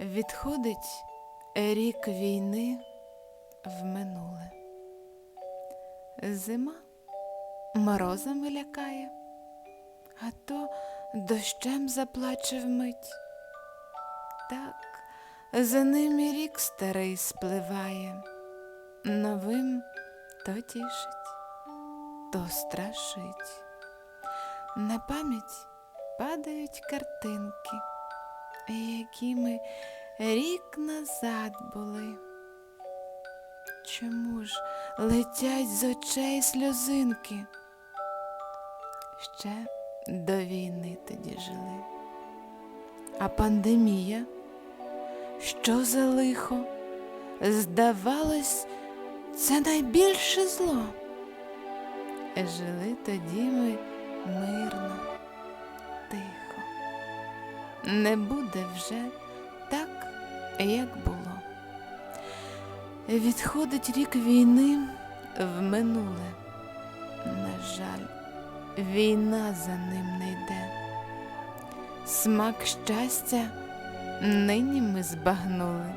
Відходить рік війни в минуле. Зима морозами лякає, а то дощем заплаче вмить. Так за ним і рік старий спливає, новим то тішить, то страшить. На пам'ять падають картинки, які ми рік назад були. Чому ж летять з очей сльозинки? Ще до війни тоді жили. А пандемія, що за лихо? Здавалось, це найбільше зло. Жили тоді ми мирно. Не буде вже так, як було. Відходить рік війни в минуле. На жаль, війна за ним не йде. Смак щастя нині ми збагнули,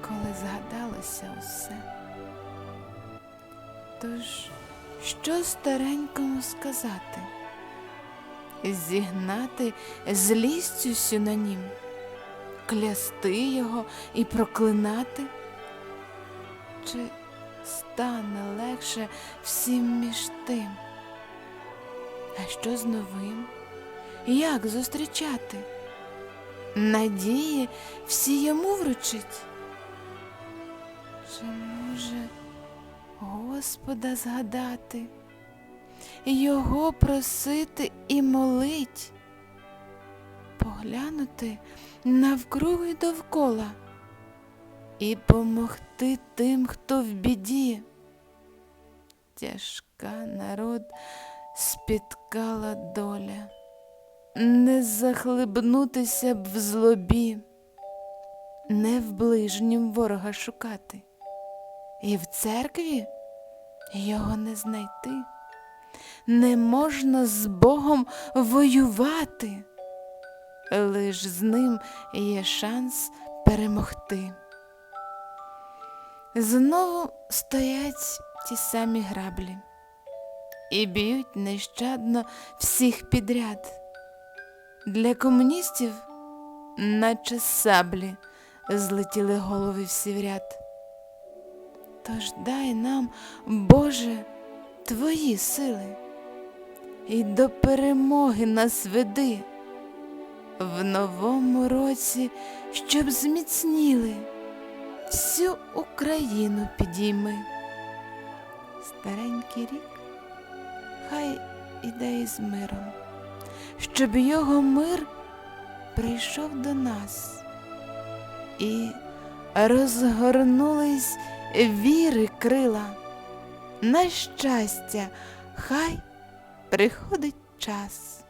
коли згадалося усе. Тож, що старенькому сказати? Зігнати злістю синонім, клясти його і проклинати? Чи стане легше всім між тим? А що з новим? Як зустрічати? Надії всі йому вручить? Чи може Господа згадати, його просити і молить, поглянути навкруги довкола і помогти тим, хто в біді. Тяжка народ спіткала доля, не захлебнутися б в злобі, не в ближнім ворога шукати, і в церкві його не знайти. Не можна з Богом воювати, лиш з ним є шанс перемогти. Знову стоять ті самі граблі і б'ють нещадно всіх підряд. Для комуністів, наче саблі, злетіли голови всі в ряд. Тож дай нам, Боже, твої сили, і до перемоги нас веди в новому році, щоб зміцніли всю Україну підійми. Старенький рік хай іде із миром, щоб його мир прийшов до нас і розгорнулись віри крила. На щастя, хай приходить час.